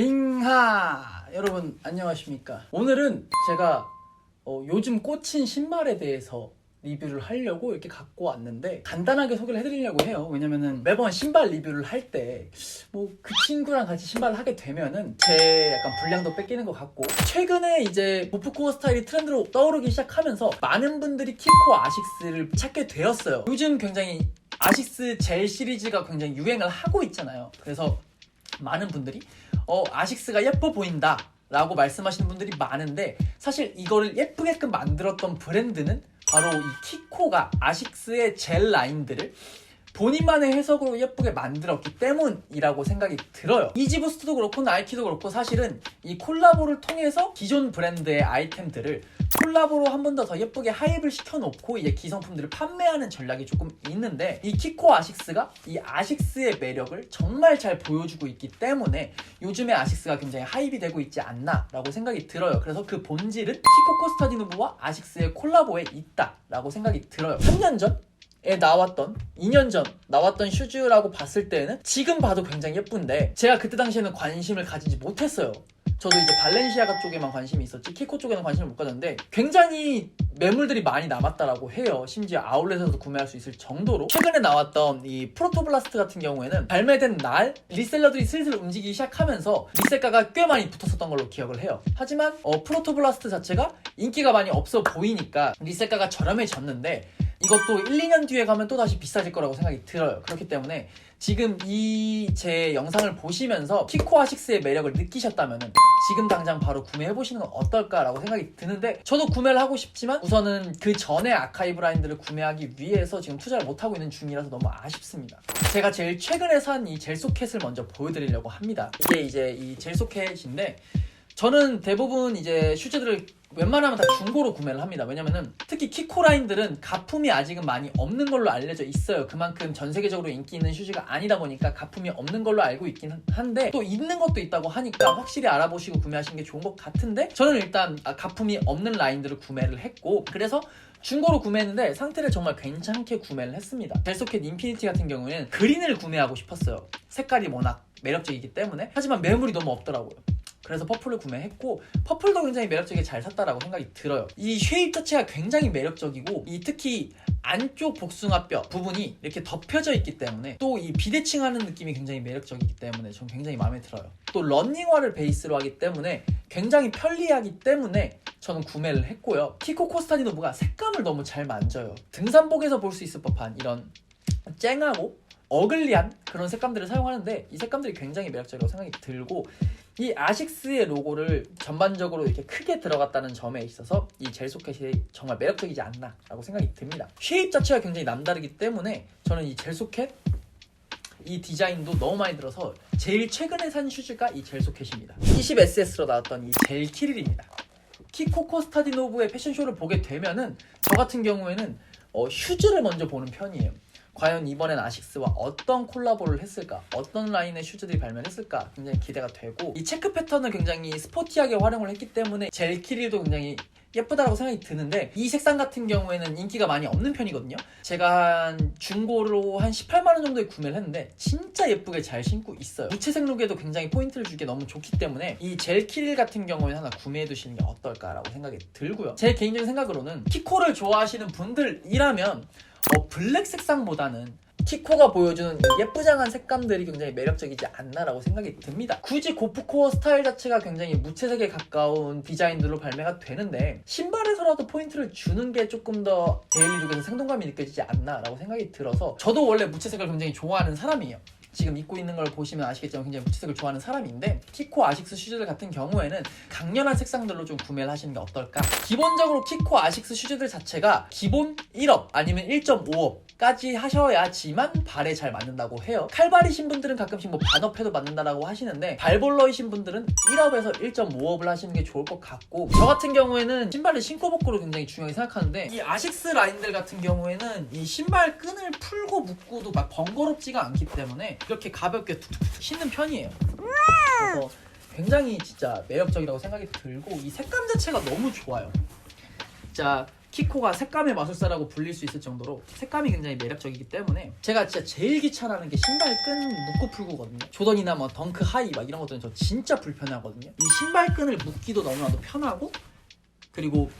빙하! 여러분 안녕하십니까? 오늘은 제가 어, 요즘 꽂힌 신발에 대해서 리뷰를 하려고 이렇게 갖고 왔는데 간단하게 소개를 해드리려고 해요. 왜냐면은 매번 신발 리뷰를 할 때 뭐 그 친구랑 같이 신발을 하게 되면은 제 약간 분량도 뺏기는 것 같고 최근에 이제 보프코어 스타일이 트렌드로 떠오르기 시작하면서 많은 분들이 키코 아식스를 찾게 되었어요. 요즘 굉장히 아식스 젤 시리즈가 굉장히 유행을 하고 있잖아요. 그래서 많은 분들이 어 아식스가 예뻐 보인다 라고 말씀하시는 분들이 많은데 사실 이거를 예쁘게끔 만들었던 브랜드는 바로 이 키코가 아식스의 젤 라인들을 본인만의 해석으로 예쁘게 만들었기 때문이라고 생각이 들어요. 이지부스트도 그렇고 나이키도 그렇고 사실은 이 콜라보를 통해서 기존 브랜드의 아이템들을 콜라보로 한 번 더 더 예쁘게 하입을 시켜놓고 이제 기성품들을 판매하는 전략이 조금 있는데 이 키코 아식스가 이 아식스의 매력을 정말 잘 보여주고 있기 때문에 요즘에 아식스가 굉장히 하입이 되고 있지 않나라고 생각이 들어요. 그래서 그 본질은 키코 코스타디누브와 아식스의 콜라보에 있다라고 생각이 들어요. 3년 전? 에 나왔던 2년 전 나왔던 슈즈라고 봤을 때는 지금 봐도 굉장히 예쁜데 제가 그때 당시에는 관심을 가지지 못했어요. 저도 이제 발렌시아가 쪽에만 관심이 있었지 키코 쪽에는 관심을 못 가졌는데 굉장히 매물들이 많이 남았다라고 해요. 심지어 아울렛에서도 구매할 수 있을 정도로 최근에 나왔던 이 프로토블라스트 같은 경우에는 발매된 날 리셀러들이 슬슬 움직이기 시작하면서 리셀가가 꽤 많이 붙었었던 걸로 기억을 해요. 하지만 어, 프로토블라스트 자체가 인기가 많이 없어 보이니까 리셀가가 저렴해졌는데 이것도 1, 2년 뒤에 가면 또 다시 비싸질 거라고 생각이 들어요. 그렇기 때문에 지금 이 제 영상을 보시면서 키코 아식스의 매력을 느끼셨다면 지금 당장 바로 구매해 보시는 건 어떨까라고 생각이 드는데 저도 구매를 하고 싶지만 우선은 그 전에 아카이브 라인들을 구매하기 위해서 지금 투자를 못 하고 있는 중이라서 너무 아쉽습니다. 제가 제일 최근에 산 이 젤소켓을 먼저 보여드리려고 합니다. 이게 이제 이 젤소켓인데 저는 대부분 이제 슈즈들을 웬만하면 다 중고로 구매를 합니다. 왜냐면은 특히 키코 라인들은 가품이 아직은 많이 없는 걸로 알려져 있어요. 그만큼 전 세계적으로 인기 있는 슈즈가 아니다 보니까 가품이 없는 걸로 알고 있긴 한데 또 있는 것도 있다고 하니까 확실히 알아보시고 구매하시는 게 좋은 것 같은데 저는 일단 아, 가품이 없는 라인들을 구매를 했고 그래서 중고로 구매했는데 상태를 정말 괜찮게 구매를 했습니다. 벨소켓 인피니티 같은 경우에는 그린을 구매하고 싶었어요. 색깔이 워낙 매력적이기 때문에 하지만 매물이 너무 없더라고요. 그래서 퍼플을 구매했고 퍼플도 굉장히 매력적이게 잘 샀다라고 생각이 들어요. 이 쉐입 자체가 굉장히 매력적이고 이 특히 안쪽 복숭아뼈 부분이 이렇게 덮여져 있기 때문에 또 이 비대칭하는 느낌이 굉장히 매력적이기 때문에 전 굉장히 마음에 들어요. 또 런닝화를 베이스로 하기 때문에 굉장히 편리하기 때문에 저는 구매를 했고요. 키코 코스타디노브가 색감을 너무 잘 만져요. 등산복에서 볼 수 있을 법한 이런 쨍하고 어글리한 그런 색감들을 사용하는데 이 색감들이 굉장히 매력적이라고 생각이 들고 이 아식스의 로고를 전반적으로 이렇게 크게 들어갔다는 점에 있어서 이 젤 소켓이 정말 매력적이지 않나라고 생각이 듭니다. 쉐입 자체가 굉장히 남다르기 때문에 저는 이 젤 소켓 이 디자인도 너무 많이 들어서 제일 최근에 산 슈즈가 이 젤 소켓입니다. 20SS로 나왔던 이 젤 키릴입니다. 키코 코스타디노브의 패션쇼를 보게 되면은 저 같은 경우에는 어, 슈즈를 먼저 보는 편이에요. 과연 이번엔 아식스와 어떤 콜라보를 했을까? 어떤 라인의 슈즈들이 발매했을까? 굉장히 기대가 되고 이 체크 패턴을 굉장히 스포티하게 활용을 했기 때문에 젤 키릴도 굉장히 예쁘다라고 생각이 드는데 이 색상 같은 경우에는 인기가 많이 없는 편이거든요. 제가 한 중고로 한 18만 원 정도에 구매를 했는데 진짜 예쁘게 잘 신고 있어요. 무채색 룩에도 굉장히 포인트를 주기 너무 좋기 때문에 이 젤 키릴 같은 경우에는 하나 구매해 두시는 게 어떨까라고 생각이 들고요. 제 개인적인 생각으로는 키코를 좋아하시는 분들이라면 어, 블랙 색상보다는 키코가 보여주는 이 예쁘장한 색감들이 굉장히 매력적이지 않나라고 생각이 듭니다. 굳이 고프코어 스타일 자체가 굉장히 무채색에 가까운 디자인들로 발매가 되는데 신발에서라도 포인트를 주는 게 조금 더 데일리룩에서 생동감이 느껴지지 않나라고 생각이 들어서 저도 원래 무채색을 굉장히 좋아하는 사람이에요. 지금 입고 있는 걸 보시면 아시겠지만 굉장히 무채색을 좋아하는 사람인데 키코 아식스 슈즈들 같은 경우에는 강렬한 색상들로 좀 구매를 하시는 게 어떨까? 기본적으로 키코 아식스 슈즈들 자체가 기본 1업 아니면 1.5업 까지 하셔야지만 발에 잘 맞는다고 해요 칼발이신 분들은 가끔씩 뭐 반업해도 맞는다라고 하시는데 발볼러이신 분들은 1업에서 1.5업을 하시는 게 좋을 것 같고 저 같은 경우에는 신발을 신고 벗고를 굉장히 중요하게 생각하는데 이 아식스 라인들 같은 경우에는 이 신발 끈을 풀고 묶고도 막 번거롭지가 않기 때문에 이렇게 가볍게 툭툭툭 신는 편이에요. 그래서 굉장히 진짜 매력적이라고 생각이 들고 이 색감 자체가 너무 좋아요. 진짜 키코가 색감의 마술사라고 불릴 수 있을 정도로 색감이 굉장히 매력적이기 때문에 제가 진짜 제일 귀찮아하는 게 신발 끈 묶고 풀고거든요. 조던이나 뭐 덩크 하이 막 이런 것들은 저 진짜 불편하거든요. 이 신발 끈을 묶기도 너무나도 편하고 그리고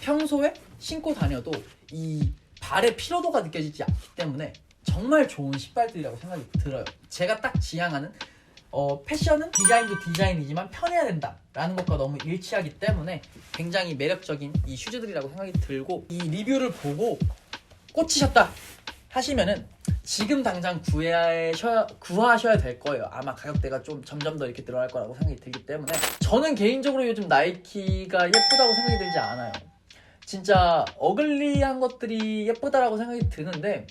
평소에 신고 다녀도 이 발의 피로도가 느껴지지 않기 때문에 정말 좋은 신발들이라고 생각이 들어요. 제가 딱 지향하는 어, 패션은 디자인도 디자인이지만 편해야 된다라는 것과 너무 일치하기 때문에 굉장히 매력적인 이 슈즈들이라고 생각이 들고 이 리뷰를 보고 꽂히셨다 하시면은 지금 당장 구하셔야, 구하셔야 될 거예요. 아마 가격대가 좀 점점 더 이렇게 늘어날 거라고 생각이 들기 때문에 저는 개인적으로 요즘 나이키가 예쁘다고 생각이 들지 않아요. 진짜 어글리한 것들이 예쁘다라고 생각이 드는데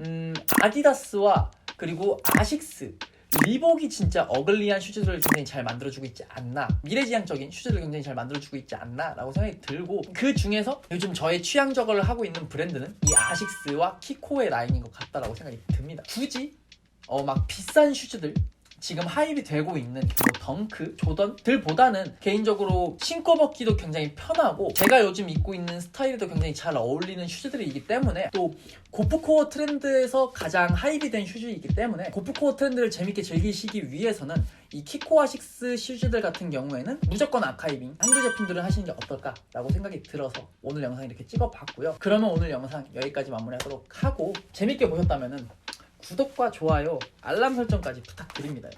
음, 아디다스와 그리고 아식스 리복이 진짜 어글리한 슈즈들을 굉장히 잘 만들어주고 있지 않나. 미래지향적인 슈즈를 굉장히 잘 만들어주고 있지 않나 라고 생각이 들고 그 중에서 요즘 저의 취향 저거를 하고 있는 브랜드는 이 아식스와 키코의 라인인 것 같다라고 생각이 듭니다. 굳이 어 막 비싼 슈즈들 지금 하입이 되고 있는 뭐 덩크, 조던들보다는 개인적으로 신고 벗기도 굉장히 편하고 제가 요즘 입고 있는 스타일에도 굉장히 잘 어울리는 슈즈들이기 때문에 또 고프코어 트렌드에서 가장 하입이 된 슈즈이기 때문에 고프코어 트렌드를 재밌게 즐기시기 위해서는 이 키코아식스 슈즈들 같은 경우에는 무조건 아카이빙 한두 제품들을 하시는 게 어떨까라고 생각이 들어서 오늘 영상 이렇게 찍어봤고요. 그러면 오늘 영상 여기까지 마무리하도록 하고 재밌게 보셨다면은 구독과 좋아요, 알람 설정까지 부탁드립니다.